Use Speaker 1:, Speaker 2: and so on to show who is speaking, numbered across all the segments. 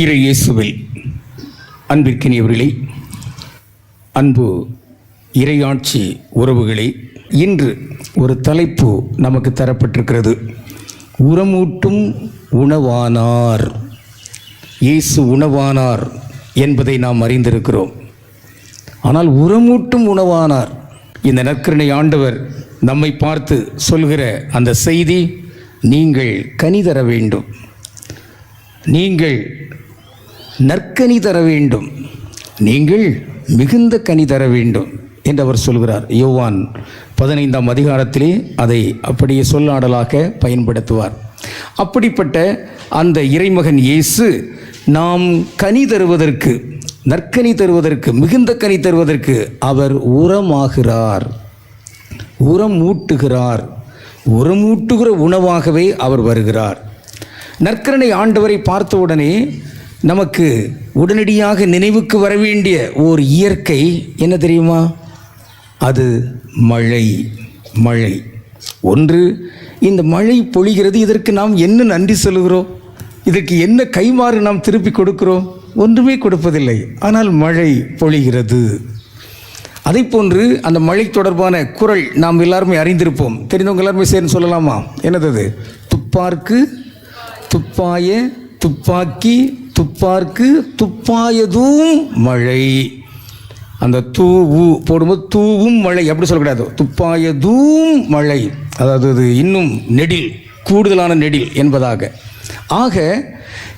Speaker 1: இரு இயேசுவில் அன்பிற்கினியவர்களே அன்பு இறையாட்சி உறவுகளே இன்று ஒரு தலைப்பு நமக்கு தரப்பட்டிருக்கிறது. உரமூட்டும் உணவானார். இயேசு உணவானார் என்பதை நாம் அறிந்திருக்கிறோம். ஆனால் உரமூட்டும் உணவானார். இந்த நற்கரணை ஆண்டவர் நம்மை பார்த்து சொல்கிற அந்த செய்தி நீங்கள் கனி தர வேண்டும். நீங்கள் நற்கனி தர வேண்டும். நீங்கள் மிகுந்த கனி தர வேண்டும் என்று அவர் சொல்கிறார். யோவான் பதினைந்தாம் அதிகாரத்திலே அதை அப்படியே சொல்லாடலாக பயன்படுத்துவார். அப்படிப்பட்ட அந்த இறைமகன் இயேசு நாம் கனி தருவதற்கு நற்கனி தருவதற்கு மிகுந்த கனி தருவதற்கு அவர் உரமாகிறார். உரம் ஊட்டுகிறார் உரமூட்டுகிற உணவாகவே அவர் வருகிறார். நற்கரணை ஆண்டவரை பார்த்தவுடனே நமக்கு உடனடியாக நினைவுக்கு வர வேண்டிய ஓர் இயற்கை என்ன தெரியுமா? அது மழை மழை. ஒன்று இந்த மழை பொழிகிறது இதற்கு நாம் என்ன நன்றி சொல்கிறோம் இதற்கு என்ன கைமாறு நாம் திருப்பி கொடுக்கிறோம்? ஒன்றுமே கொடுப்பதில்லை. ஆனால் மழை பொழிகிறது. அதை போன்று அந்த மழை தொடர்பான குரல் நாம் எல்லாருமே அறிந்திருப்போம். தெரிந்தவங்க எல்லாருமே சேர்ந்து சொல்லலாமா? என்னது துப்பார்க்கு துப்பாய துப்பாக்கி துப்பார்க்கு துப்பாயதும் மழை. அந்த தூவு போடும்போது தூவும் மழை. அப்படி சொல்லக்கூடாது. துப்பாயதும் மழை. அதாவது அது இன்னும் நெடில் கூடுதலான நெடில் என்பதாக. ஆக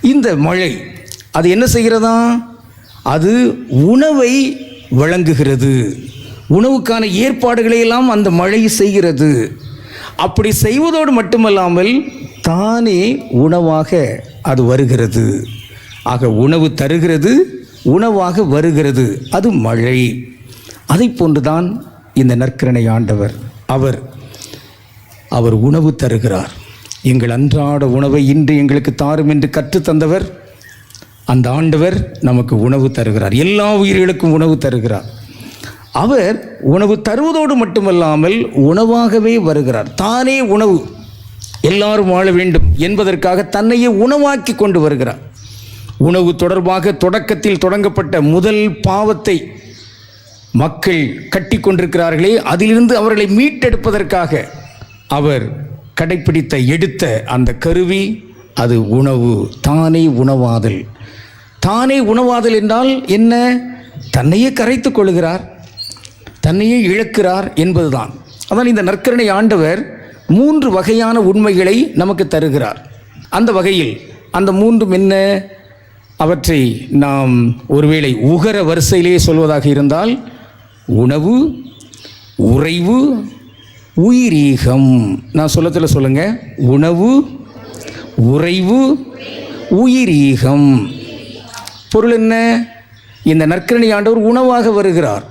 Speaker 1: இந்த மழை அது என்ன செய்கிறதா? அது உணவை வழங்குகிறது. உணவுக்கான ஏற்பாடுகளை எல்லாம் அந்த மழை செய்கிறது. அப்படி செய்வதோடு மட்டுமல்லாமல் தானே உணவாக அது வருகிறது. ஆக உணவு தருகிறது உணவாக வருகிறது. அது மழை. அதை போன்றுதான் இந்த நற்கரணை ஆண்டவர் அவர் அவர் உணவு தருகிறார். எங்கள் அன்றாட உணவை இன்று எங்களுக்கு தாரும் என்று கற்றுத்தந்தவர் அந்த ஆண்டவர் நமக்கு உணவு தருகிறார். எல்லா உயிர்களுக்கும் உணவு தருகிறார். அவர் உணவு தருவதோடு மட்டுமல்லாமல் உணவாகவே வருகிறார். தானே உணவு. எல்லாரும் வாழ வேண்டும் என்பதற்காக தன்னையே உணவாக்கி கொண்டு வருகிறார். உணவு தொடர்பாக தொடக்கத்தில் தொடங்கப்பட்ட முதல் பாவத்தை மக்கள் கட்டி கொண்டிருக்கிறார்களே அதிலிருந்து அவர்களை மீட்டெடுப்பதற்காக அவர் கடைப்பிடித்த எடுத்த அந்த கருவி அது உணவு தானே உணவாதல். தானே உணவாதல் என்றால் என்ன? தன்னையே கரைத்து கொள்கிறார் தன்னையே இழக்கிறார் என்பதுதான். அதான் இந்த நற்கரணை ஆண்டவர் மூன்று வகையான உண்மைகளை நமக்கு தருகிறார். அந்த வகையில் அந்த மூன்றும் என்ன? அவற்றை நாம் ஒருவேளை உகர வரிசையிலே சொல்வதாக இருந்தால் உணவு உறைவு உயிரீகம். நான் சொல்லத்தில் சொல்லுங்கள் உணவு உறைவு உயிரீகம். பொருள் என்ன? இந்த நற்கரணை ஆண்டவர் உணவாக வருகிறார்.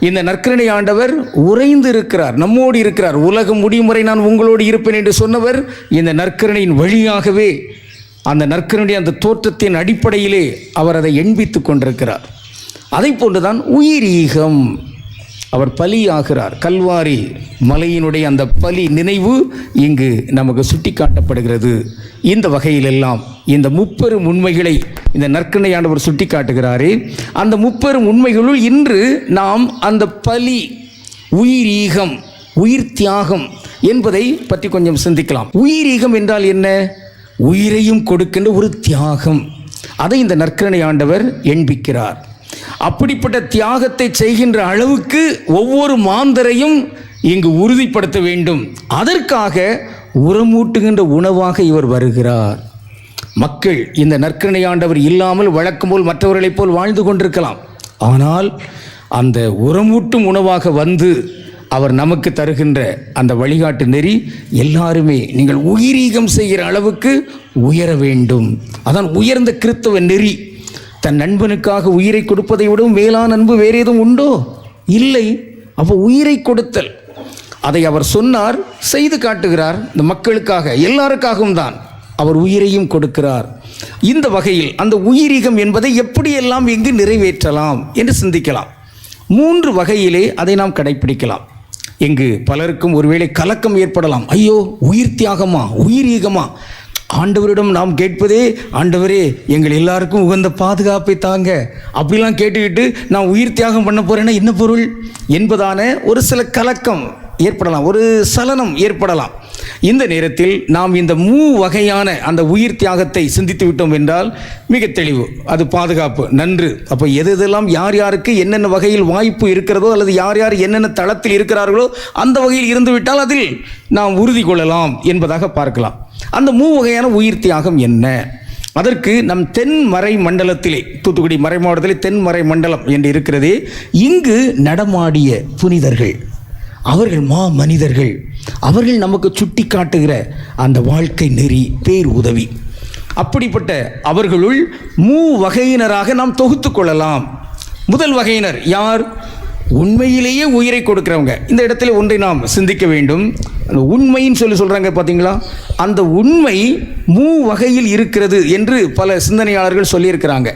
Speaker 1: இந்த நற்கரணை ஆண்டவர் உறைந்து இருக்கிறார் நம்மோடு இருக்கிறார். உலகம் முடிமுறை நான் உங்களோடு இருப்பேன் என்று சொன்னவர் இந்த நற்கரணையின் வழியாகவே அந்த நற்கனுடைய அந்த தோற்றத்தின் அடிப்படையிலே அவர் அதை எண்பித்து கொண்டிருக்கிறார். அதை போன்றுதான் உயிரீகம். அவர் பலியாகிறார். கல்வாரி மலையினுடைய அந்த பலி நினைவு இங்கு நமக்கு சுட்டி காட்டப்படுகிறது இந்த வகையிலெல்லாம் இந்த முப்பெரும் உண்மைகளை இந்த நற்கணையானவர் சுட்டி காட்டுகிறாரே அந்த முப்பெரும் உண்மைகளுள் இன்று நாம் அந்த பலி உயிரீகம் உயிர் தியாகம் என்பதை பற்றி கொஞ்சம் சிந்திக்கலாம். உயிரீகம் என்றால் என்ன? உயிரையும் கொடுக்கின்ற ஒரு தியாகம். அதை இந்த நற்கரணை ஆண்டவர் எண்பிக்கிறார். அப்படிப்பட்ட தியாகத்தை செய்கின்ற அளவுக்கு ஒவ்வொரு மாந்தரையும் இங்கு உறுதிப்படுத்த வேண்டும். அதற்காக உரமூட்டுகின்ற உணவாக இவர் வருகிறார். மக்கள் இந்த நற்கரணை ஆண்டவர் இல்லாமல் வழக்கம் போல் மற்றவர்களைப் போல் வாழ்ந்து கொண்டிருக்கலாம். ஆனால் அந்த உரமூட்டும் உணவாக வந்து அவர் நமக்கு தருகின்ற அந்த வழிகாட்டு நெறி எல்லாருமே நீங்கள் உயிரீகம் செய்கிற அளவுக்கு உயர வேண்டும். அதான் உயர்ந்த கிறித்தவ நெறி. தன் நண்பனுக்காக உயிரை கொடுப்பதை விடவும் மேலான அன்பு வேறு எதுவும் உண்டோ? இல்லை. அப்போ உயிரை கொடுத்தல். அதை அவர் சொன்னார் செய்து காட்டுகிறார். இந்த மக்களுக்காக எல்லாருக்காகவும் தான் அவர் உயிரையும் கொடுக்கிறார். இந்த வகையில் அந்த உயிரிகம் என்பதை எப்படியெல்லாம் இங்கு நிறைவேற்றலாம் என்று சிந்திக்கலாம். மூன்று வகையிலே அதை நாம் கடைப்பிடிக்கலாம். இங்கு பலருக்கும் ஒருவேளை கலக்கம் ஏற்படலாம். ஐயோ உயிர் தியாகமா? உயிரீகமா ஆண்டவரிடம் நாம் கேட்பதே ஆண்டவரே எங்கள் எல்லாருக்கும் உகந்த பாதுகாப்பை தாங்க. அப்படிலாம் கேட்டுக்கிட்டு நான் உயிர் தியாகம் பண்ண போறேன்னா என்ன பொருள்? என்பதான ஒரு சில கலக்கம். ஏற்படலாம். ஒரு சலனம் ஏற்படலாம். இந்த நேரத்தில் நாம் இந்த மூ வகையான அந்த உயிர் தியாகத்தை சிந்தித்து விட்டோம் என்றால் மிக தெளிவு. அது பாதுகாப்பு. நன்று. அப்போ எது எதெல்லாம் யார் யாருக்கு என்னென்ன வகையில் வாய்ப்பு இருக்கிறதோ அல்லது யார் யார் என்னென்ன தளத்தில் இருக்கிறார்களோ அந்த வகையில் இருந்துவிட்டால் அதில் நாம் உறுதி கொள்ளலாம் என்பதாக பார்க்கலாம். அந்த மூ வகையான உயிர் தியாகம் என்ன? அதற்கு நம் தென்மறை மண்டலத்திலே தூத்துக்குடி மறை மாவட்டத்திலே தென்மறை மண்டலம் என்று இருக்கிறதே இங்கு நடமாடிய புனிதர்கள் அவர்கள் மா மனிதர்கள். அவர்கள் நமக்கு சுட்டி காட்டுகிற அந்த வாழ்க்கை நெறி பேர் உதவி. அப்படிப்பட்ட அவர்களுள் மூ வகையினராக நாம் தொகுத்து கொள்ளலாம். முதல் வகையினர் யார்? உண்மையிலேயே உயிரை கொடுக்கிறவங்க. இந்த இடத்துல ஒன்றை நாம் சிந்திக்க வேண்டும். அந்த உண்மைன்னு சொல்லி சொல்கிறாங்க பார்த்தீங்களா அந்த உண்மை மூ வகையில் இருக்கிறது என்று பல சிந்தனையாளர்கள் சொல்லியிருக்கிறாங்க.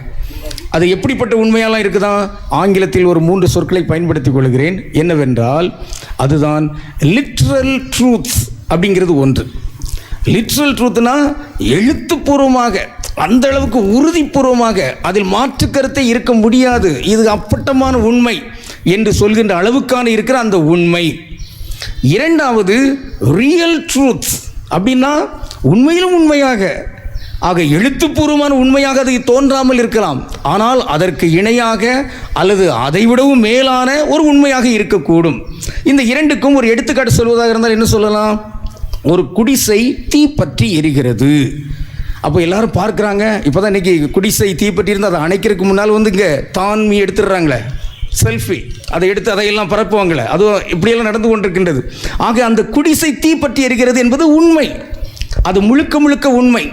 Speaker 1: அது எப்படிப்பட்ட உண்மையெல்லாம் இருக்குதா? ஆங்கிலத்தில் ஒரு மூன்று சொற்களை பயன்படுத்திக் கொள்கிறேன். என்னவென்றால் அதுதான் லிட்ரல் ட்ரூத் அப்படிங்கிறது ஒன்று. லிட்ரல் ட்ரூத்னா எழுத்துப்பூர்வமாக அந்த அளவுக்கு உறுதிப்பூர்வமாக அதில் மாற்று கருத்தை இருக்க முடியாது. இது அப்பட்டமான உண்மை என்று சொல்கின்ற அளவுக்கான இருக்கிற அந்த உண்மை. இரண்டாவது ரியல் ட்ரூத் அப்படின்னா உண்மையிலும் உண்மையாக ஆக எழுத்துப்பூர்வமான உண்மையாக அது தோன்றாமல் இருக்கலாம். ஆனால் அதற்கு இணையாக அல்லது அதைவிடவும் மேலான ஒரு உண்மையாக இருக்கக்கூடும். இந்த இரண்டுக்கும் ஒரு எடுத்துக்காட்டு சொல்வதாக இருந்தால் என்ன சொல்லலாம்? ஒரு குடிசை தீப்பற்றி எரிகிறது. அப்போ எல்லாரும் பார்க்குறாங்க இப்போ தான் இன்றைக்கி குடிசை தீப்பற்றி இருந்து அதை அணைக்கிறதுக்கு முன்னால் வந்து இங்கே தான்மி எடுத்துடுறாங்களே செல்ஃபி. அதை எடுத்து அதையெல்லாம் பரப்புவாங்களே அதுவும் இப்படியெல்லாம் நடந்து கொண்டிருக்கின்றது. ஆக அந்த குடிசை தீப்பற்றி எரிகிறது என்பது உண்மை. அது முழுக்க முழுக்க உண்மை.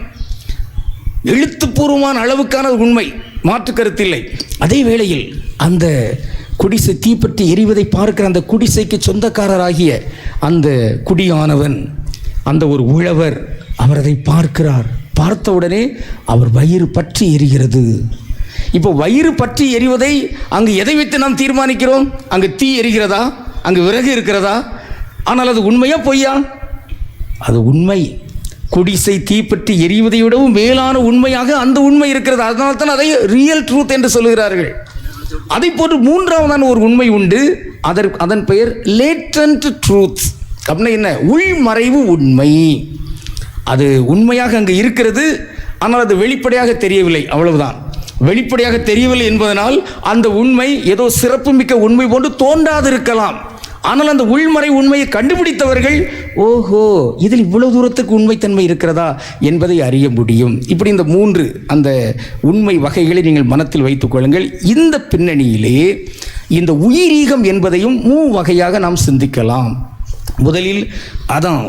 Speaker 1: எழுத்துப்பூர்வமான அளவுக்கான உண்மை. மாற்று கருத்தில்லை. அதே வேளையில் அந்த குடிசை தீப்பற்றி எரிவதை பார்க்கிற அந்த குடிசைக்கு சொந்தக்காரராகிய அந்த குடியானவன் அந்த ஒரு உழவர் அவர் அதை பார்க்கிறார் பார்த்தவுடனே அவர் வயிறு பற்றி எரிகிறது. இப்போ வயிறு பற்றி எரிவதை அங்கு எதை வைத்து நாம் தீர்மானிக்கிறோம்? அங்கு தீ எரிகிறதா? அங்கு விறகு இருக்கிறதா? ஆனால் அது உண்மையா பொய்யா? அது உண்மை. குடிசை தீப்பற்றி எரிவதை விடவும் மேலான உண்மையாக அந்த உண்மை இருக்கிறது. அதனால தான் அதை ரியல் ட்ரூத் என்று சொல்கிறார்கள் அதை போன்று மூன்றாவதான ஒரு உண்மை உண்டு. அதற்கு அதன் பெயர் லேட்டன்ட் ட்ரூத் அப்படின்னா என்ன? உள்மறைவு உண்மை. அது உண்மையாக அங்கு இருக்கிறது. ஆனால் அது வெளிப்படையாக தெரியவில்லை. அவ்வளவுதான். வெளிப்படையாக தெரியவில்லை என்பதனால் அந்த உண்மை ஏதோ சிறப்புமிக்க உண்மை போன்று தோன்றாதிருக்கலாம். ஆனால் அந்த உள்மறை உண்மையை கண்டுபிடித்தவர்கள் ஓஹோ இதில் இவ்வளவு தூரத்துக்கு உண்மைத்தன்மை இருக்கிறதா? என்பதை அறிய முடியும். இப்படி இந்த மூன்று அந்த உண்மை வகைகளை நீங்கள் மனத்தில் வைத்துக் கொள்ளுங்கள். இந்த பின்னணியிலே இந்த உயிரீகம் என்பதையும் மூ வகையாக நாம் சிந்திக்கலாம். முதலில் அதான்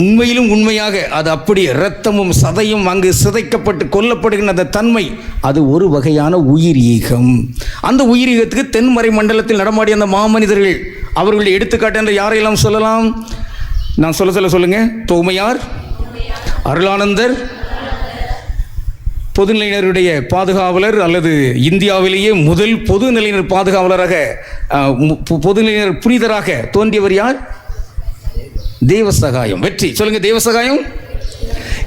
Speaker 1: உண்மையிலும் உண்மையாக அது அப்படி இரத்தமும் சதையும் அங்கு சிதைக்கப்பட்டு கொல்லப்படுகின்ற அந்த தன்மை அது ஒரு வகையான உயிரீகம். அந்த உயிரீகத்துக்கு தென்மறை மண்டலத்தில் நடமாடிய அந்த மாமனிதர்கள் அவர்களுடைய எடுத்துக்காட்டு என்று யாரையெல்லாம் சொல்லலாம்? நான் சொல்ல சொல்ல சொல்லுங்க. தோமையார் அருளானந்தர் பொதுநிலையினருடைய பாதுகாவலர் அல்லது இந்தியாவிலேயே முதல் பொதுநிலையினர் பாதுகாவலராக பொதுநிலையினர் புனிதராக தோன்றியவர் யார்? தேவசகாயம். வெற்றி. சொல்லுங்க தேவசகாயம்.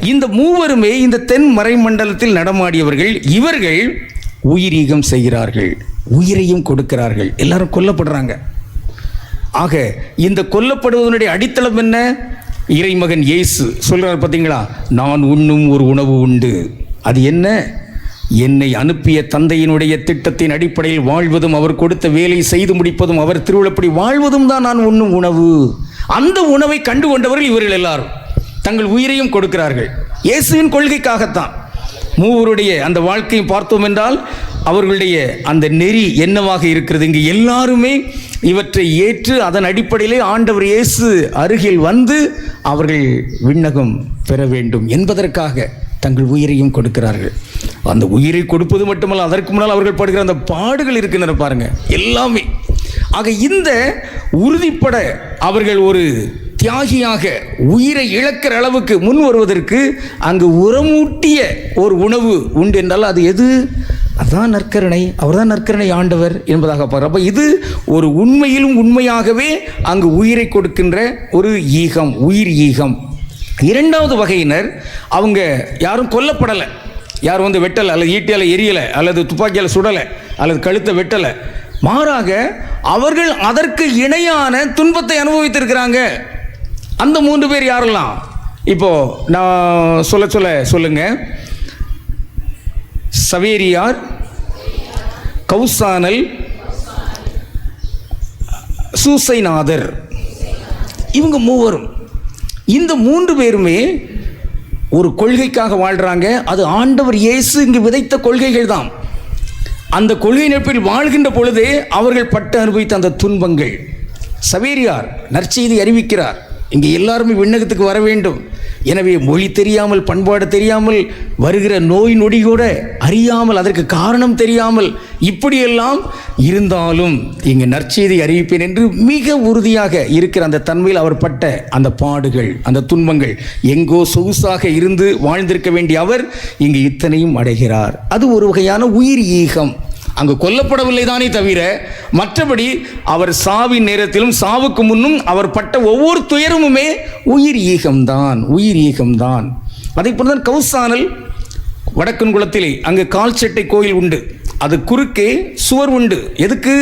Speaker 1: இந்த மூவருமே இந்த தென் மறைமண்டலத்தில் நடமாடியவர்கள். இவர்கள் உயிரீகம் செய்கிறார்கள். உயிரையும் கொடுக்கிறார்கள். எல்லாரும் கொல்லப்படுறாங்க. ஆக இந்த கொல்லப்படுவதனுடைய அடித்தளம் என்ன? இறைமகன் இயேசு சொல்கிறார் பார்த்தீங்களா? நான் உண்ணும் ஒரு உணவு உண்டு. அது என்ன? என்னை அனுப்பிய தந்தையினுடைய திட்டத்தின் அடிப்படையில் வாழ்வதும் அவர் கொடுத்த வேலையை செய்து முடிப்பதும் அவர் திருவிழப்படி வாழ்வதும் தான் நான் உண்ணும் உணவு. அந்த உணவை கண்டு கொண்டவர்கள் இவர்கள் எல்லாரும். தங்கள் உயிரையும் கொடுக்கிறார்கள். இயேசுவின் கொள்கைக்காகத்தான். மூவருடைய அந்த வாழ்க்கையை பார்த்தோம் என்றால் அவர்களுடைய அந்த நெறி என்னவாக இருக்கிறது? இங்கு எல்லாருமே இவற்றை ஏற்று அதன் அடிப்படையிலே ஆண்டவர் இயேசு அருகில் வந்து அவர்கள் விண்ணகம் பெற வேண்டும் என்பதற்காக தங்கள் உயிரையும் கொடுக்கிறார்கள். அந்த உயிரை கொடுப்பது மட்டுமல்ல அதற்கு முன்னால் அவர்கள் படுகிற அந்த பாடுகள் இருக்கின்றன பாருங்க எல்லாமே. ஆக இந்த உறுதிப்பட அவர்கள் ஒரு தியாகியாக உயிரை இழக்கிற அளவுக்கு முன் வருவதற்கு அங்கு உரமூட்டிய ஒரு உணவு உண்டு என்றால் அது எது? அதுதான் நற்கருணை அவர்தான் நற்கருணை ஆண்டவர் என்பதாக பாரு அப்போ இது ஒரு உண்மையிலும் உண்மையாகவே அங்கு உயிரை கொடுக்கின்ற ஒரு ஈகம் உயிர் ஈகம். இரண்டாவது வகையினர் அவங்க யாரும் கொல்லப்படலை. யாரும் வந்து வெட்டலை அல்லது ஈட்டியால் எரியலை அல்லது துப்பாக்கியால் சுடலை அல்லது கழுத்தை வெட்டலை. மாறாக அவர்கள் அதற்கு இணையான துன்பத்தை அனுபவித்திருக்கிறாங்க. அந்த மூன்று பேர் யாரெல்லாம்? இப்போ நான் சொல்ல சொல்ல சொல்லுங்கள் சவேரியார் கௌசானல் சூசைநாதர். இவங்க மூவரும். இந்த மூன்று பேருமே ஒரு கொள்கைக்காக வாழ்கிறாங்க அது ஆண்டவர் இயேசு இங்கு விதைத்த கொள்கைகள் தான். அந்த கொள்கை நட்பில் வாழ்கின்ற பொழுதே அவர்கள் பட்டு அனுபவித்த அந்த துன்பங்கள். சவேரியார் நற்செய்தி அறிவிக்கிறார். இங்கே எல்லாருமே விண்ணகத்துக்கு வர வேண்டும். எனவே மொழி தெரியாமல் பண்பாடு தெரியாமல் வருகிற நோய் நொடி கூட அறியாமல் அதற்கு காரணம் தெரியாமல் இப்படியெல்லாம் இருந்தாலும் இங்கு நற்செய்தி அறிவிப்பேன் என்று மிக உறுதியாக இருக்கிற அந்த தன்மையில் அவர் பட்ட அந்த பாடுகள் அந்த துன்பங்கள் எங்கோ சொகுசாக இருந்து வாழ்ந்திருக்க வேண்டிய அவர் இங்கு இத்தனையும் அடைகிறார். அது ஒரு வகையான உயிர் ஈகம். அங்கு கொல்லப்படவில்லை தானே தவிர மற்றபடி அவர் சாவின் நேரத்திலும் சாவுக்கு முன்னும் அவர் பட்ட ஒவ்வொரு துயரமுமே உயிர் ஈகம்தான் உயிர் ஈகம்தான். அதே போலதான் கௌசானல் வடக்கன்குளத்திலே அங்கு கால்சட்டை கோயில் உண்டு. அது குறுக்கே சுவர் உண்டு. எதுக்கு?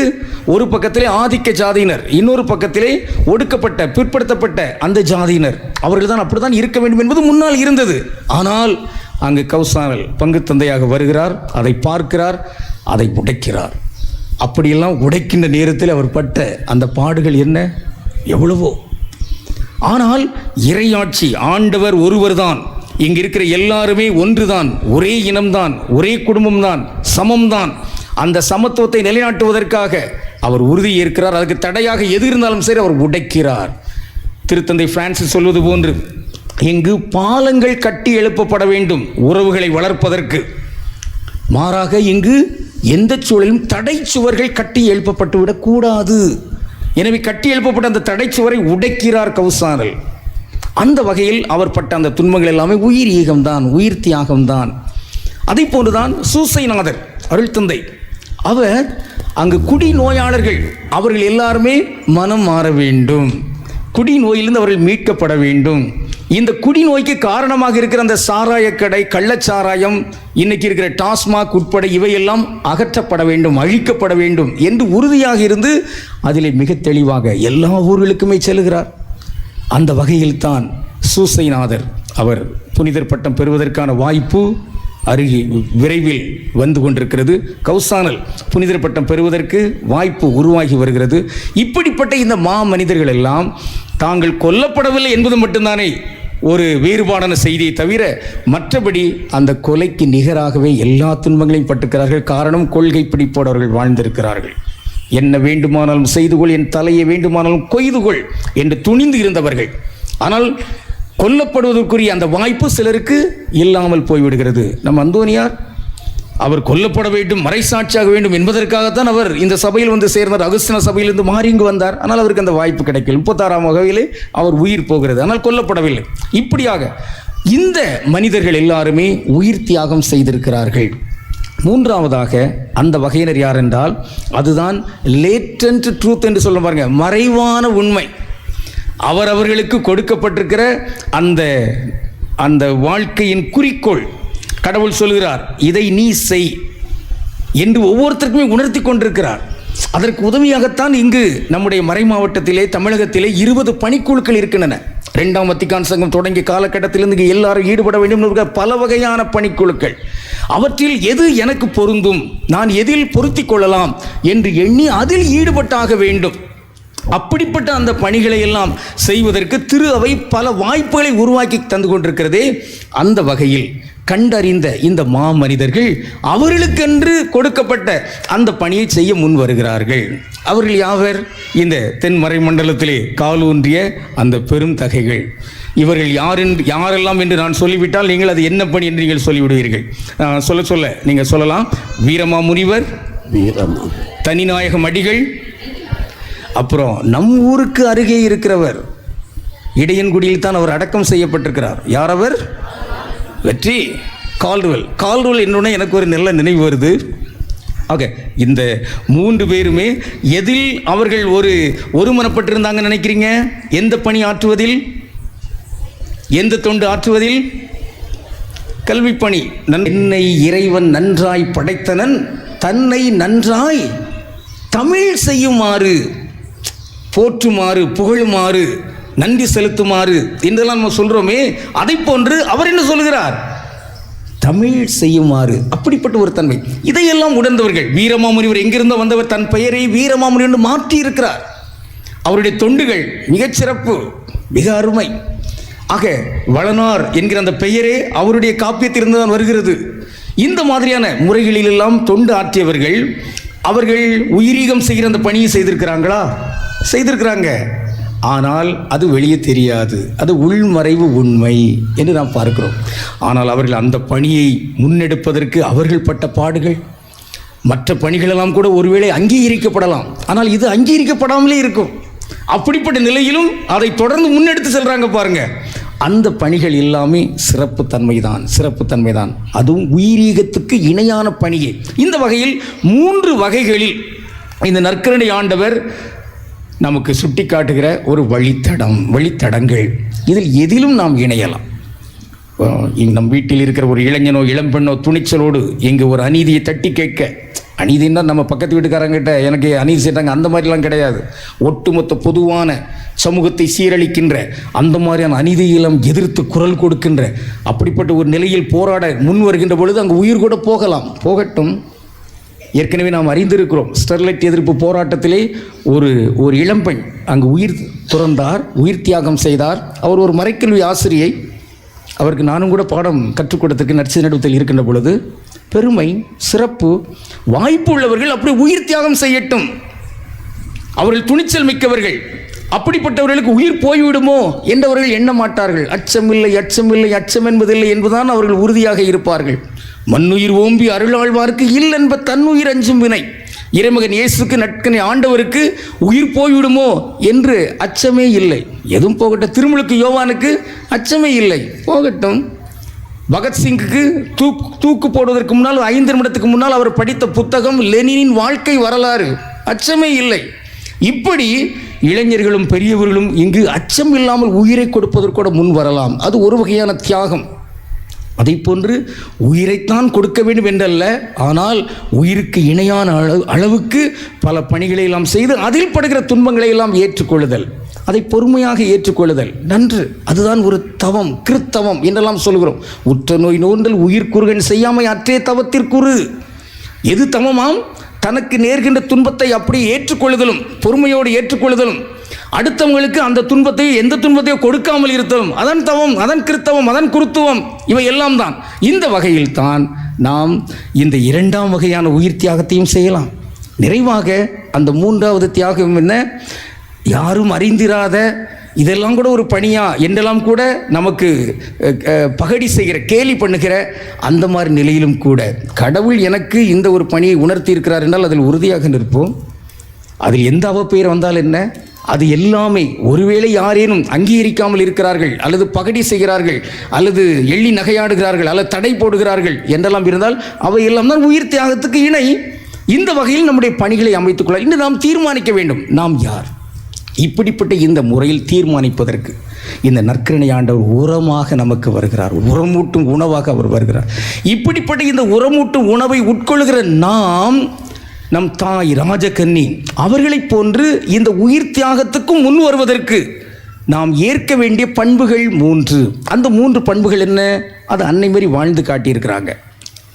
Speaker 1: ஒரு பக்கத்திலே ஆதிக்க ஜாதியினர் இன்னொரு பக்கத்திலே ஒடுக்கப்பட்ட பிற்படுத்தப்பட்ட அந்த ஜாதியினர். அவர்கள் தான் அப்படித்தான் இருக்க வேண்டும் என்பது முன்னால் இருந்தது. ஆனால் அங்கு கௌசானல் பங்கு தந்தையாக வருகிறார் அதை பார்க்கிறார். அதை உடைக்கிறார். அப்படியெல்லாம் உடைக்கின்ற நேரத்தில் அவர் பட்ட அந்த பாடுகள் என்ன? எவ்வளவோ. ஆனால் இறையாட்சி ஆண்டவர் ஒருவர்தான். இங்கே இருக்கிற எல்லாருமே ஒன்றுதான். ஒரே இனம்தான் ஒரே குடும்பம்தான் சமம்தான். அந்த சமத்துவத்தை நிலைநாட்டுவதற்காக அவர் உறுதி ஏற்கிறார். அதுக்கு தடையாக எது இருந்தாலும் சரி அவர் உடைக்கிறார். திருத்தந்தை பிரான்சிஸ் சொல்வது போன்று இங்கு பாலங்கள் கட்டி எழுப்பப்பட வேண்டும் உறவுகளை வளர்ப்பதற்கு. மாறாக இங்கு எந்த சூழலும் தடை சுவர்கள் கட்டி எழுப்பப்பட்டு விடக்கூடாது. எனவே கட்டி எழுப்பப்பட்ட அந்த தடை சுவரை உடைக்கிறார் கௌசானல் அந்த வகையில் அவர் பட்ட அந்த துன்பங்கள் எல்லாமே உயிர் ஈகம்தான் உயிர் தியாகம்தான். அதை போன்றுதான் சூசைநாதர் அருள் தந்தை அவர் அங்கு குடி நோயாளர்கள் அவர்கள் எல்லாருமே மனம் மாற வேண்டும். குடி நோயிலிருந்து அவர்கள் மீட்கப்பட வேண்டும். இந்த குடிநோய்க்கு காரணமாக இருக்கிற அந்த சாராயக்கடை கள்ளச்சாராயம் இன்னைக்கு இருக்கிற டாஸ்மாக் உட்பட இவையெல்லாம் அகற்றப்பட வேண்டும் அழிக்கப்பட வேண்டும் என்று உறுதியாக இருந்து அதிலே மிக தெளிவாக எல்லா ஊர்களுக்குமே செல்கிறார். அந்த வகையில் தான் சூசைநாதர் அவர் புனிதர் பட்டம் பெறுவதற்கான வாய்ப்பு அருகே விரைவில் வந்து கொண்டிருக்கிறது. கௌசானல் புனிதர் பட்டம் பெறுவதற்கு வாய்ப்பு உருவாகி வருகிறது. இப்படிப்பட்ட இந்த மா மனிதர்கள் எல்லாம் தாங்கள் கொல்லப்படவில்லை என்பது மட்டும்தானே ஒரு வேறுபாடான செய்தியை தவிர மற்றபடி அந்த கொலைக்கு நிகராகவே எல்லா துன்பங்களையும் பட்டுக்கிறார்கள். காரணம் கொள்கை பிடிப்போடவர்கள் வாழ்ந்திருக்கிறார்கள். என்ன வேண்டுமானாலும் செய்து கொள் என் தலையை வேண்டுமானாலும் கொய்து கொள் என்று துணிந்து இருந்தவர்கள். ஆனால் கொல்லப்படுவதற்குரிய அந்த வாய்ப்பு சிலருக்கு இல்லாமல் போய்விடுகிறது. நம் அந்தோனியார் அவர் கொல்லப்பட வேண்டும் மறைசாட்சியாக வேண்டும் என்பதற்காகத்தான் அவர் இந்த சபையில் வந்து சேர்ந்தார். அகஸ்தின சபையிலிருந்து மாறி இங்கு வந்தார். ஆனால் அவருக்கு அந்த வாய்ப்பு கிடைக்கல. முப்பத்தாறாம் வகையிலே அவர் உயிர் போகிறது. ஆனால் கொல்லப்படவில்லை. இப்படியாக இந்த மனிதர்கள் எல்லாருமே உயிர் தியாகம் செய்திருக்கிறார்கள். மூன்றாவதாக அந்த வகையினர் யார் என்றால் அதுதான் லேட்டன்ட் ட்ரூத் என்று சொல்ல பாருங்க மறைவான உண்மை. அவரவர்களுக்கு கொடுக்கப்பட்டிருக்கிற அந்த அந்த வாழ்க்கையின் குறிக்கோள் கடவுள் சொல்கிறார் இதை நீ செய் என்று ஒவ்வொருத்தருக்குமே உணர்த்தி கொண்டிருக்கிறார். அதற்கு உதவியாகத்தான் இங்கு நம்முடைய மறை மாவட்டத்திலே தமிழகத்திலே இருபது பணிக்குழுக்கள் இருக்கின்றன. ரெண்டாம் வத்திக்கான் சங்கம் தொடங்கிய காலகட்டத்திலிருந்து இங்கு எல்லாரும் ஈடுபட வேண்டும் என்கிற பல வகையான பணிக்குழுக்கள். அவற்றில் எது எனக்கு பொருந்தும் நான் எதில் பொருத்தி கொள்ளலாம் என்று எண்ணி அதில் ஈடுபட்டாக வேண்டும். அப்படிப்பட்ட அந்த பணிகளை எல்லாம் செய்வதற்கு திரு அவை பல வாய்ப்புகளை உருவாக்கி தந்து கொண்டிருக்கிறதே அந்த வகையில் கண்டறிந்த இந்த மாமனிதர்கள் அவர்களுக்கென்று கொடுக்கப்பட்ட அந்த பணியை செய்ய முன் வருகிறார்கள். அவர்கள் யாவர்? இந்த தென்மறை மண்டலத்திலே காலூன்றிய அந்த பெரும் தகைகள். இவர்கள் யார் என்று யாரெல்லாம் என்று நான் சொல்லிவிட்டால் நீங்கள் அது என்ன பணி என்று நீங்கள் சொல்லிவிடுவீர்கள். சொல்ல சொல்ல நீங்கள் சொல்லலாம். வீரமா முனிவர் தனிநாயகம் அடிகள் அப்புறம் நம் ஊருக்கு அருகே இருக்கிறவர் இடையன்குடியில் தான் அவர் அடக்கம் செய்யப்பட்டிருக்கிறார். யார் அவர்? வெற்றி கால்டுவெல் கால்டுவெல் என்னுடனே எனக்கு ஒரு நல்ல நினைவு வருது. ஓகே இந்த மூன்று பேருமே எதில் அவர்கள் ஒரு ஒருமனப்பட்டிருந்தாங்க நினைக்கிறீங்க? எந்த பணி ஆற்றுவதில்? எந்த தொண்டு ஆற்றுவதில்? கல்விப்பணி நன்- என்னை இறைவன் நன்றாய் படைத்தனன் தன்னை நன்றாய் தமிழ் செய்யுமாறு போற்றுமாறு புகழுமாறு நன்றி செலுத்துமாறு என்றெல்லாம் நம்ம சொல்கிறோமே அதை போன்று அவர் என்ன சொல்கிறார்? தமிழ் செய்யுமாறு. அப்படிப்பட்ட ஒரு தன்மை. இதையெல்லாம் உணர்ந்தவர்கள் வீரமாமுனிவர் எங்கிருந்தோ வந்தவர் தன் பெயரை வீரமாமுனி என்று மாற்றி இருக்கிறார் அவருடைய தொண்டுகள் மிகச்சிறப்பு மிக அருமை. ஆக வளனார் என்கிற அந்த பெயரே அவருடைய காப்பியத்திலிருந்து தான் வருகிறது. இந்த மாதிரியான முறைகளிலெல்லாம் தொண்டு ஆற்றியவர்கள் அவர்கள் உயிரீகம் செய்கிற அந்த பணியை செய்திருக்கிறாங்களா? செய்திருக்கிறாங்க. ஆனால் அது வெளியே தெரியாது. அது உள்மறைவு உண்மை என்று நாம் பார்க்கிறோம். ஆனால் அவர்கள் அந்த பணியை முன்னெடுப்பதற்கு அவர்கள் பட்ட பாடுகள் மற்ற பணிகளெல்லாம் கூட ஒருவேளை அங்கீகரிக்கப்படலாம். ஆனால் இது அங்கீகரிக்கப்படாமலே இருக்கும். அப்படிப்பட்ட நிலையிலும் அதை தொடர்ந்து முன்னெடுத்து செல்கிறாங்க பாருங்க. அந்த பணிகள் எல்லாமே சிறப்பு தன்மைதான் சிறப்பு தன்மைதான். அதுவும் உயிரீகத்துக்கு இணையான பணியே. இந்த வகையில் மூன்று வகைகளில் இந்த நற்கரணை ஆண்டவர் நமக்கு சுட்டி காட்டுகிற ஒரு வழித்தடம் வழித்தடங்கள். இதில் எதிலும் நாம் இணையலாம். நம் வீட்டில் இருக்கிற ஒரு இளைஞனோ இளம்பெண்ணோ துணிச்சலோடு இங்கே ஒரு அநீதியை தட்டி கேட்க. அநீதின்னா நம்ம பக்கத்து வீட்டுக்காரங்கிட்ட எனக்கு அநீதி செய்கிறாங்க அந்த மாதிரிலாம் கிடையாது. ஒட்டுமொத்த பொதுவான சமூகத்தை சீரழிக்கின்ற அந்த மாதிரியான அநீதியெல்லாம் எதிர்த்து குரல் கொடுக்கின்ற அப்படிப்பட்ட ஒரு நிலையில் போராட முன் வருகின்ற பொழுது அங்கே உயிர் கூட போகலாம். போகட்டும். ஏற்கனவே நாம் அறிந்திருக்கிறோம். ஸ்டெர்லைட் எதிர்ப்பு போராட்டத்திலே ஒரு ஒரு இளம்பெண் அங்கு உயிர் துறந்தார் உயிர் தியாகம் செய்தார். அவர் ஒரு மறைக்கல்வி ஆசிரியை. அவருக்கு நானும் கூட பாடம் கற்றுக் கொடுத்திருக்கு நடிச்ச நடுவத்தில் இருக்கின்ற பொழுது பெருமை சிறப்பு வாய்ப்பு உள்ளவர்கள் அப்படி உயிர் தியாகம் செய்யட்டும். அவர்கள் துணிச்சல் மிக்கவர்கள். அப்படிப்பட்டவர்களுக்கு உயிர் போய்விடுமோ என்றவர்கள் எண்ண மாட்டார்கள். அச்சமில்லை அச்சமில்லை அச்சம் என்பதில்லை என்பதுதான் அவர்கள் உறுதியாக இருப்பார்கள். மண்ணுயிர் ஓம்பி அருளாழ்வார்க்கு இல் என்ப தன்னுயிர் அஞ்சும் வினை. இறைமகன் இயேசுக்கு நட்கனை ஆண்டவருக்கு உயிர் போய்விடுமோ என்று அச்சமே இல்லை. எதுவும் போகட்டும். திருமுழுக்கு யோவானுக்கு அச்சமே இல்லை. போகட்டும். பகத்சிங்குக்கு தூக்கு தூக்கு போடுவதற்கு முன்னால் ஐந்து நிமிடத்துக்கு முன்னால் அவர் படித்த புத்தகம் லெனினின் வாழ்க்கை வரலாறு. அச்சமே இல்லை. இப்படி இளைஞர்களும் பெரியவர்களும் இங்கு அச்சம் இல்லாமல் உயிரை கொடுப்பதற்கூட முன் வரலாம். அது ஒரு வகையான தியாகம். அதை போன்று உயிரைத்தான் கொடுக்க வேண்டும் என்றல்ல. ஆனால் உயிருக்கு இணையான அளவு அளவுக்கு பல பணிகளை எல்லாம் செய்து அதில் படுகிற துன்பங்களை எல்லாம் ஏற்றுக்கொள்ளுதல். அதை பொறுமையாக ஏற்றுக்கொள்ளுதல். நன்று அதுதான் ஒரு தவம் கிறித்தவம் என்றெல்லாம் சொல்கிறோம். உற்ற நோய் நோண்டல் உயிர் குறுகன் செய்யாமை அற்றே தவத்திற்குறு எது தவமாம்? தனக்கு நேர்கின்ற துன்பத்தை அப்படியே ஏற்றுக்கொள்ளுதலும் பொறுமையோடு ஏற்றுக்கொள்ளுதலும். அடுத்தவங்களுக்கு அந்த துன்பத்தை எந்த துன்பத்தையோ கொடுக்காமல் இருத்தவும் அதன் தவம் அதன் கிறித்தவம் அதன் குருத்துவம் இவை எல்லாம் தான். இந்த வகையில் தான் நாம் இந்த இரண்டாம் வகையான உயிர் தியாகத்தையும் செய்யலாம். நிறைவாக அந்த மூன்றாவது தியாகம் என்ன? யாரும் அறிந்திராத இதெல்லாம் கூட ஒரு பணியா? என்றெல்லாம் கூட நமக்கு பகடி செய்கிற கேலி பண்ணுகிற அந்த மாதிரி நிலையிலும் கூட. கடவுள் எனக்கு இந்த ஒரு பணியை உணர்த்தி இருக்கிறார் என்றால் அதில் உறுதியாக நிற்போம். அதில் எந்த அவப்பெயர் வந்தால் என்ன? அது எல்லாமே ஒருவேளை யாரேனும் அங்கீகரிக்காமல் இருக்கிறார்கள் அல்லது பகடி செய்கிறார்கள் அல்லது எள்ளி நகையாடுகிறார்கள் அல்லது தடை போடுகிறார்கள் என்றெல்லாம் இருந்தால் அவை எல்லாம் தான் உயிர் தியாகத்துக்கு இணை. இந்த வகையில் நம்முடைய பணிகளை அமைத்துக் கொள்ள இன்று நாம் தீர்மானிக்க வேண்டும். நாம் யார்? இப்படிப்பட்ட இந்த முறையில் தீர்மானிப்பதற்கு இந்த நற்கரணை ஆண்டவர் உரமாக நமக்கு வருகிறார். உரமூட்டும் உணவாக அவர் வருகிறார். இப்படிப்பட்ட இந்த உரமூட்டும் உணவை உட்கொள்கிற நாம் நம் தாய் ராஜகன்னி அவர்களைப் போன்று இந்த உயிர் தியாகத்துக்கும் முன் வருவதற்கு நாம் ஏற்க வேண்டிய பண்புகள் மூன்று. அந்த மூன்று பண்புகள் என்ன? அது அன்னை மாதிரி வாழ்ந்து காட்டியிருக்கிறாங்க.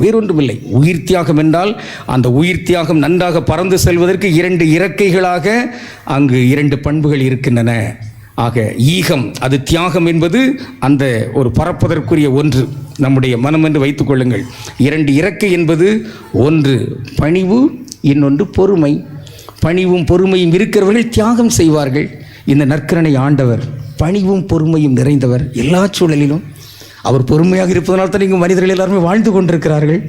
Speaker 1: வேறொன்றுமில்லை. உயிர் தியாகம் என்றால் அந்த உயிர் தியாகம் நன்றாக பறந்து செல்வதற்கு இரண்டு இறக்கைகளாக அங்கு இரண்டு பண்புகள் இருக்கின்றன. ஆக ஈகம் அது தியாகம் என்பது அந்த ஒரு பறப்பதற்குரிய ஒன்று. நம்முடைய மனம் என்று வைத்துக் கொள்ளுங்கள். இரண்டு இறக்கை என்பது ஒன்று பணிவு இன்னொன்று பொறுமை. பணிவும் பொறுமையும் இருக்கிறவர்கள் தியாகம் செய்வார்கள். இந்த நற்கரணை ஆண்டவர் பணிவும் பொறுமையும் நிறைந்தவர் எல்லா சூழலிலும். அவர் பொறுமையாக இருப்பதனால் தான் இங்கு மனிதர்கள் எல்லாருமே வாழ்ந்து கொண்டிருக்கிறார்கள்.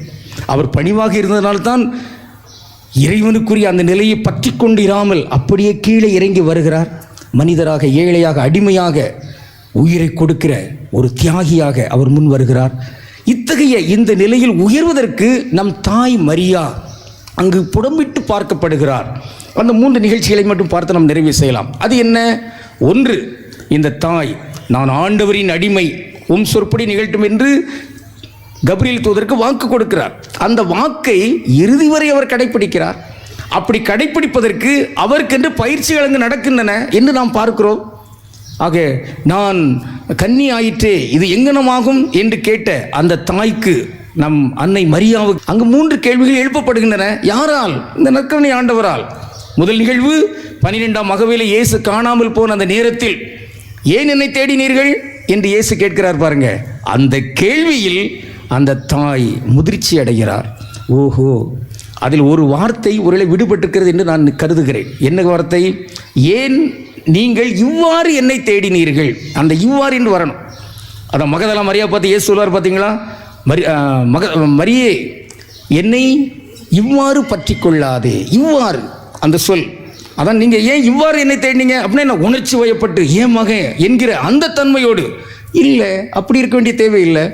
Speaker 1: அவர் பணிவாக இருந்ததனால் தான் இறைவனுக்குரிய அந்த நிலையை பற்றி கொண்டு இராமல் அப்படியே கீழே இறங்கி வருகிறார். மனிதராக ஏழையாக அடிமையாக உயிரை கொடுக்கிற ஒரு தியாகியாக அவர் முன் வருகிறார். இத்தகைய இந்த நிலையில் உயர்வதற்கு நம் தாய் மரியா அங்கு புடம்பிட்டு பார்க்கப்படுகிறார். அந்த மூன்று நிகழ்ச்சிகளை மட்டும் பார்த்து நாம் நிறைவு செய்யலாம். அது என்ன? ஒன்று இந்த தாய் நான் ஆண்டவரின் அடிமை உம் சொற்படி நிகழ்த்தும் என்று கப்ரியல் தூதருக்கு வாக்கு கொடுக்கிறார். அந்த வாக்கை இறுதி வரை அவர் கடைப்பிடிக்கிறார். அப்படி கடைப்பிடிப்பதற்கு அவருக்கென்று பயிற்சிகள் அங்கு நடக்கின்றன என்று நாம் பார்க்கிறோம். ஆக நான் கன்னி ஆயிற்றே இது எங்கனமாகும் என்று கேட்ட அந்த தாய்க்கு நம் அன்னை மரியாவுக்கு அங்கு மூன்று கேள்விகள் எழுப்பப்படுகின்றன. யாரால்? இந்த நற்கரணை ஆண்டவரால். முதல் நிகழ்வு பனிரெண்டாம் மகவேலை இயேசு காணாமல் போன அந்த நேரத்தில் ஏன் என்னை தேடினீர்கள்? என்று இயேசு கேட்கிறார் பாருங்க. அந்த கேள்வியில் அந்த தாய் முதிர்ச்சி அடைகிறார். ஓஹோ அதில் ஒரு வார்த்தை ஒருவேளை விடுபட்டிருக்கிறது என்று நான் கருதுகிறேன். என்ன வார்த்தை? ஏன் நீங்கள் இவ்வாறு என்னை தேடினீர்கள்? அந்த இவ்வாறு என்று வரணும். அதான் மகதலா மரியா பார்த்து இயேசு சொல்வார் பார்த்தீங்களா? மரி மக மரியே என்னை இவ்வாறு பற்றி கொள்ளாதே இவ்வாறு அந்த சொல். அதான் நீங்கள் ஏன் இவ்வாறு என்னை தேடினீங்க? அப்படின்னா என்ன உணர்ச்சி வயப்பட்டு ஏன் மகன் என்கிற அந்த தன்மையோடு. இல்லை அப்படி இருக்க வேண்டிய தேவையில்லை.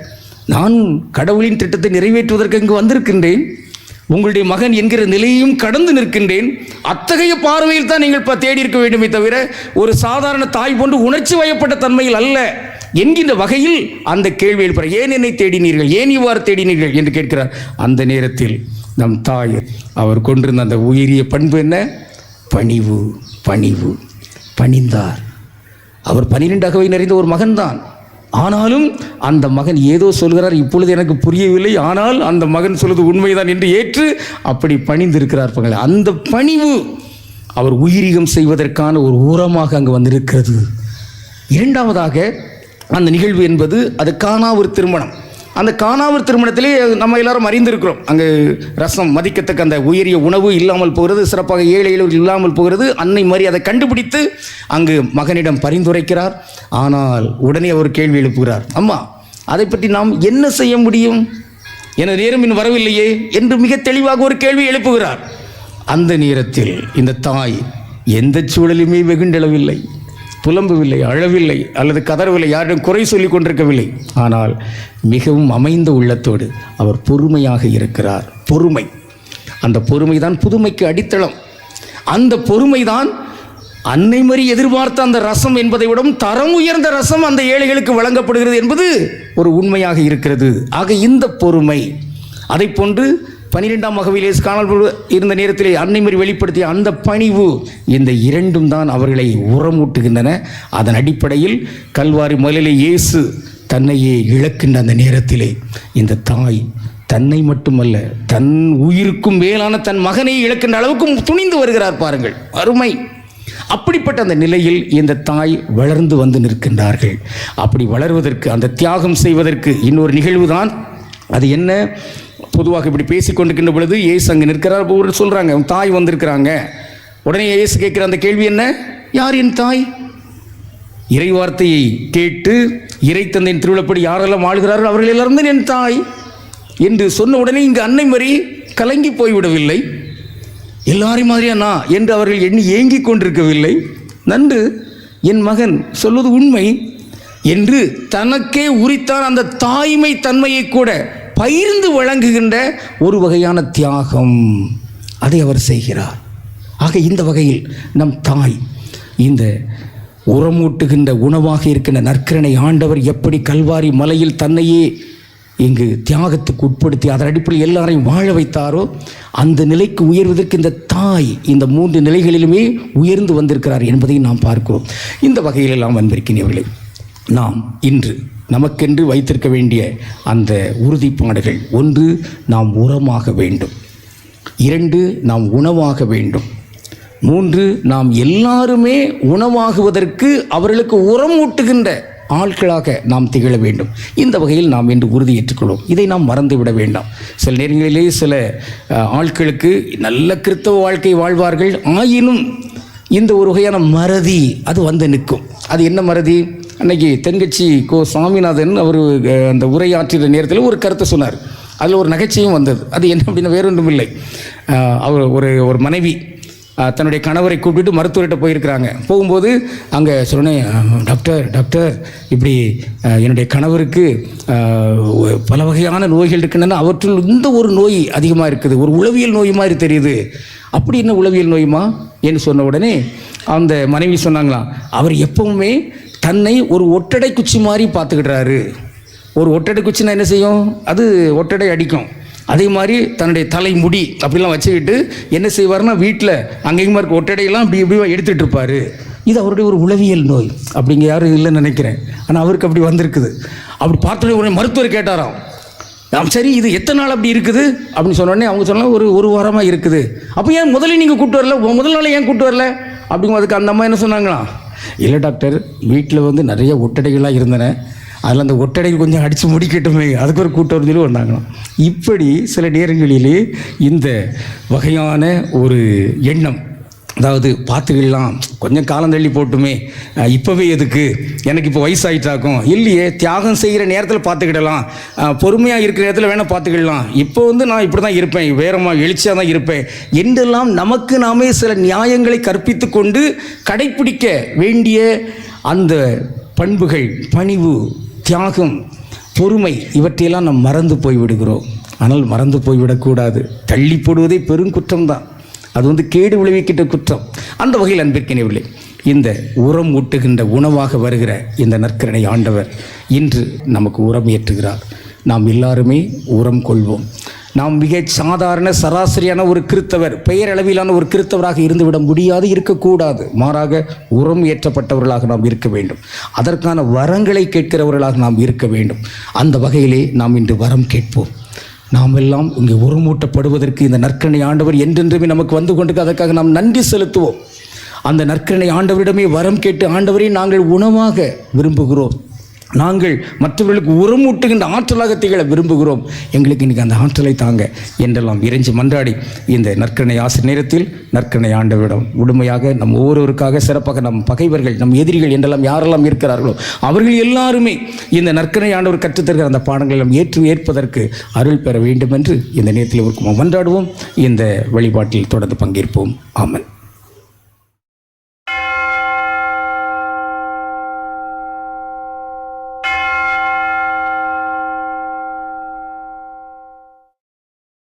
Speaker 1: நான் கடவுளின் திட்டத்தை நிறைவேற்றுவதற்கு இங்கு வந்திருக்கின்றேன். உங்களுடைய மகன் என்கிற நிலையையும் கடந்து நிற்கின்றேன். அத்தகைய பார்வையில் தான் நீங்கள் இப்போ தேடி இருக்க வேண்டுமே தவிர ஒரு சாதாரண தாய் போன்று உணர்ச்சி வயப்பட்ட தன்மையில் அல்ல என்கின்ற வகையில் அந்த கேள்வி எழுப்புற ஏன் என்னை தேடினீர்கள்? ஏன் இவ்வாறு தேடினீர்கள்? என்று கேட்கிறார். அந்த நேரத்தில் நம் தாய் அவர் கொண்டிருந்த அந்த உயரிய பண்பு என்ன? பணிவு பணிவு. பணிந்தார். அவர் பனிரெண்டு அகவை நிறைந்த ஒரு மகன்தான். ஆனாலும் அந்த மகன் ஏதோ சொல்கிறார் இப்பொழுது எனக்கு புரியவில்லை. ஆனால் அந்த மகன் சொல்வது உண்மைதான் என்று ஏற்று அப்படி பணிந்திருக்கிறார் பங்களே அந்த பணிவு அவர் உயிரிகம் செய்வதற்கான ஒரு உரமாக அங்கு வந்திருக்கிறது. இரண்டாவதாக அந்த நிகழ்வு என்பது அது காணா ஒரு திருமணம். அந்த காணாவர் திருமணத்திலே நம்ம எல்லாரும் அறிந்திருக்கிறோம். அங்கு ரசம் மதிக்கத்தக்க அந்த உயரிய உணவு இல்லாமல் போகிறது சிறப்பாக ஏழை எளியோர் இல்லாமல் போகிறது அன்னை மாதிரி அதை கண்டுபிடித்து அங்கு மகனிடம் பரிந்துரைக்கிறார். ஆனால் உடனே அவர் கேள்வி எழுப்புகிறார் அம்மா அதை பற்றி நாம் என்ன செய்ய முடியும்? எனது நேரம் இன்னும் வரவில்லையே என்று மிக தெளிவாக ஒரு கேள்வி எழுப்புகிறார். அந்த நேரத்தில் இந்த தாய் எந்த சூழலுமே வெகுண்டளவில்லை புலம்பவில்லை அழவில்லை அல்லது கதறவில்லை யாரிடம் குறை சொல்லி கொண்டிருக்கவில்லை. ஆனால் மிகவும் அமைந்த உள்ளத்தோடு அவர் பொறுமையாக இருக்கிறார். பொறுமை. அந்த பொறுமை தான் புதுமைக்கு அடித்தளம். அந்த பொறுமைதான் அன்னை மறி எதிர்பார்த்த அந்த ரசம் என்பதை விடவும் தரம் உயர்ந்த ரசம் அந்த ஏழைகளுக்கு வழங்கப்படுகிறது என்பது ஒரு உண்மையாக இருக்கிறது. ஆக இந்த பொறுமை அதை போன்று பனிரெண்டாம் வகவிலே காணல் இருந்த நேரத்திலே அன்னைமறி வெளிப்படுத்திய அந்த பணிவு இந்த இரண்டும் தான் அவர்களை உரமூட்டுகின்றன. அதன் அடிப்படையில் கல்வாரி முதலிலே இயேசு தன்னையே இழக்கின்ற அந்த நேரத்திலே இந்த தாய் தன்னை மட்டுமல்ல தன் உயிருக்கும் மேலான தன் மகனை இழக்கின்ற அளவுக்கு துணிந்து வருகிறார் பாருங்கள். அருமை. அப்படிப்பட்ட அந்த நிலையில் இந்த தாய் வளர்ந்து வந்து நிற்கின்றார்கள். அப்படி வளர்வதற்கு அந்த தியாகம் செய்வதற்கு இன்னொரு நிகழ்வு தான் அது என்ன? பொதுவாக இப்படி பேசிக்கொண்டிருக்கின்ற பொழுது ஏசு அங்கே நிற்கிறார். ஒரு சொல்கிறாங்க தாய் வந்திருக்கிறாங்க. உடனே ஏசு கேட்குற அந்த கேள்வி என்ன? யார் என் தாய்? இறை வார்த்தையை கேட்டு இறை தந்தையின் திருவிழப்படி யாரெல்லாம் ஆளுகிறார்கள் அவர்கள் எல்லாரும் என் தாய் என்று சொன்ன உடனே இங்கு அன்னை மறி கலங்கி போய்விடவில்லை. எல்லாரையும் மாதிரியானா என்று அவர்கள் எண்ணி ஏங்கி கொண்டிருக்கவில்லை. நன்று என் மகன் சொல்வது உண்மை என்று தனக்கே உரித்தான் அந்த தாய்மை தன்மையை கூட. பகிர்ந்து வழங்குகின்ற ஒரு வகையான தியாகம் அதை அவர் செய்கிறார். ஆக இந்த வகையில் நம் தாய் இந்த உரமூட்டுகின்ற உணவாக இருக்கின்ற நற்கரணை ஆண்டவர் எப்படி கல்வாரி மலையில் தன்னையே இங்கு தியாகத்துக்கு உட்படுத்தி அதன் அடிப்படையில் எல்லாரையும் வாழ வைத்தாரோ அந்த நிலைக்கு உயர்வதற்கு இந்த தாய் இந்த மூன்று நிலைகளிலுமே உயர்ந்து வந்திருக்கிறார் என்பதை நாம் பார்க்கிறோம். இந்த வகையிலெல்லாம் வந்திருக்கிறேன் வந்திருக்கிறவர்களே நாம் இன்று நமக்கென்று வைத்திருக்க வேண்டிய அந்த உறுதிப்பாடுகள் ஒன்று நாம் உரமாக வேண்டும். இரண்டு நாம் உணவாக வேண்டும். மூன்று நாம் எல்லாருமே உணவாகுவதற்கு அவர்களுக்கு உரம் ஊட்டுகின்ற ஆட்களாக நாம் திகழ வேண்டும். இந்த வகையில் நாம் என்று உறுதியேற்றுக்கொள்வோம் இதை நாம் மறந்துவிட வேண்டாம். சில நேரங்களிலே சில ஆட்களுக்கு நல்ல கிறித்தவ வாழ்க்கை வாழ்வார்கள். ஆயினும் இந்த ஒரு வகையான மறதி அது வந்து நிற்கும். அது என்ன மறதி? அன்னைக்கு தென்கட்சி கோ சுவாமிநாதன் அவர் அந்த உரையாற்றிய நேரத்தில் ஒரு கருத்தை சொன்னார். அதில் ஒரு நகைச்சுவையும் வந்தது. அது என்ன அப்படின்னா வேறொன்றும் இல்லை. அவர் ஒரு ஒரு மனைவி தன்னுடைய கணவரை கூப்பிட்டு மருத்துவர்கிட்ட போயிருக்கிறாங்க. போகும்போது அங்கே சொன்னேன் டாக்டர் டாக்டர் இப்படி என்னுடைய கணவருக்கு பல வகையான நோய்கள் இருக்கின்றன. அவற்றுள் இந்த ஒரு நோய் அதிகமாக இருக்குது. ஒரு உளவியல் நோய் மாதிரி தெரியுது. அப்படி என்ன உளவியல் நோயுமா? என்று சொன்ன உடனே அந்த மனைவி சொன்னாங்களாம் அவர் எப்பவுமே தன்னை ஒரு ஒட்டடை குச்சி மாதிரி பார்த்துக்கிட்டாரு. ஒரு ஒட்டடை குச்சின்னா என்ன செய்யும்? அது ஒட்டடை அடிக்கும். அதே மாதிரி தன்னுடைய தலைமுடி அப்படிலாம் வச்சுக்கிட்டு என்ன செய்வார்னா வீட்டில் அங்கேயுமா இருக்க ஒட்டடையெல்லாம் அப்படி இப்படி எடுத்துகிட்டு இருப்பார். இது அவருடைய ஒரு உளவியல் நோய். அப்படிங்க யாரும் இல்லைன்னு நினைக்கிறேன். ஆனால் அவருக்கு அப்படி வந்திருக்குது. அப்படி பார்த்தோன்னே உடனே மருத்துவர் கேட்டாராம். சரி இது எத்தனை நாள் அப்படி இருக்குது? அப்படின்னு சொன்னோடனே அவங்க சொன்னால் ஒரு ஒரு வாரமாக இருக்குது. அப்போ ஏன் முதல்ல நீங்கள் கூப்பிட்டு வரல? முதல் நாள் ஏன் கூப்பிட்டு வரல? அப்படிங்கும் அதுக்கு அந்த அம்மா என்ன சொன்னாங்களாம்? இல்லை டாக்டர் வீட்டில் வந்து நிறைய ஒட்டடைகளாக இருந்தன. அதில் அந்த ஒட்டடை கொஞ்சம் அடித்து முடிக்கட்டுமே அதுக்கு ஒரு கூட்டம் சொல்லி வந்தாங்களாம். இப்படி சில நேரங்களிலே இந்த வகையான ஒரு எண்ணம் அதாவது பார்த்துக்கலாம் கொஞ்சம் காலம் தள்ளி போட்டுமே. இப்போவே எதுக்கு? எனக்கு இப்போ வயசாயிட்டாக்கும். இல்லையே தியாகம் செய்கிற நேரத்தில் பார்த்துக்கிடலாம். பொறுமையாக இருக்கிற நேரத்தில் வேணால் பார்த்துக்கிடலாம். இப்போ வந்து நான் இப்படி தான் இருப்பேன் வேறமாக எழுச்சியாக தான் இருப்பேன். என்றெல்லாம் நமக்கு நாமே சில நியாயங்களை கற்பித்து கொண்டு கடைப்பிடிக்க வேண்டிய அந்த பண்புகள் பணிவு தியாகம் பொறுமை இவற்றையெல்லாம் நாம் மறந்து போய் விடுகிறோம் ஆனால் மறந்து போய்விடக்கூடாது. தள்ளி போடுவதே பெருங்குற்றம்தான் அது வந்து கேடு விளைவிக்கின்ற குற்றம். அந்த வகையில் அன்பிற்கினவில்லை இந்த உரம் ஊட்டுகின்ற உணவாக வருகிற இந்த நற்கரணை ஆண்டவர் இன்று நமக்கு உரம் ஏற்றுகிறார். நாம் எல்லாருமே உரம் கொள்வோம். நாம் மிக சாதாரண சராசரியான ஒரு கிறித்தவர் பெயரளவிலான ஒரு கிறித்தவராக இருந்துவிட முடியாது இருக்கக்கூடாது. மாறாக உரம் ஏற்றப்பட்டவர்களாக நாம் இருக்க வேண்டும். அதற்கான வரங்களை கேட்கிறவர்களாக நாம் இருக்க வேண்டும். அந்த வகையிலே நாம் இன்று வரம் கேட்போம். நாம் எல்லாம் இங்கே உருமூட்டப்படுவதற்கு இந்த நற்கரணை ஆண்டவர் என்றென்றுமே நமக்கு வந்து கொண்டிருக்க அதற்காக நாம் நன்றி செலுத்துவோம். அந்த நற்கரணை ஆண்டவரிடமே வரம் கேட்டு ஆண்டவரை நாங்கள் உணவாக விரும்புகிறோம். நாங்கள் மற்றவர்களுக்கு உரமூட்டுகின்ற ஆற்றலாக திகழ விரும்புகிறோம். எங்களுக்கு இன்றைக்கி அந்த ஆற்றலை தாங்க என்றெல்லாம் இறைஞ்சி மன்றாடி இந்த நற்கரணை ஆசை நேரத்தில் நற்கரணை ஆண்டவிடம் உடுமையாக நம் ஒவ்வொருவருக்காக சிறப்பாக நம் பகைவர்கள் நம் எதிரிகள் என்றெல்லாம் யாரெல்லாம் இருக்கிறார்களோ அவர்கள் எல்லாருமே இந்த நற்கரணை ஆண்டவர் கற்றுத்தருகிற அந்த பாடங்களை நாம் ஏற்று ஏற்பதற்கு அருள் பெற வேண்டும் என்று இந்த நேரத்தில் இருக்கும் மன்றாடுவோம். இந்த வழிபாட்டில் தொடர்ந்து பங்கேற்போம். ஆமன்.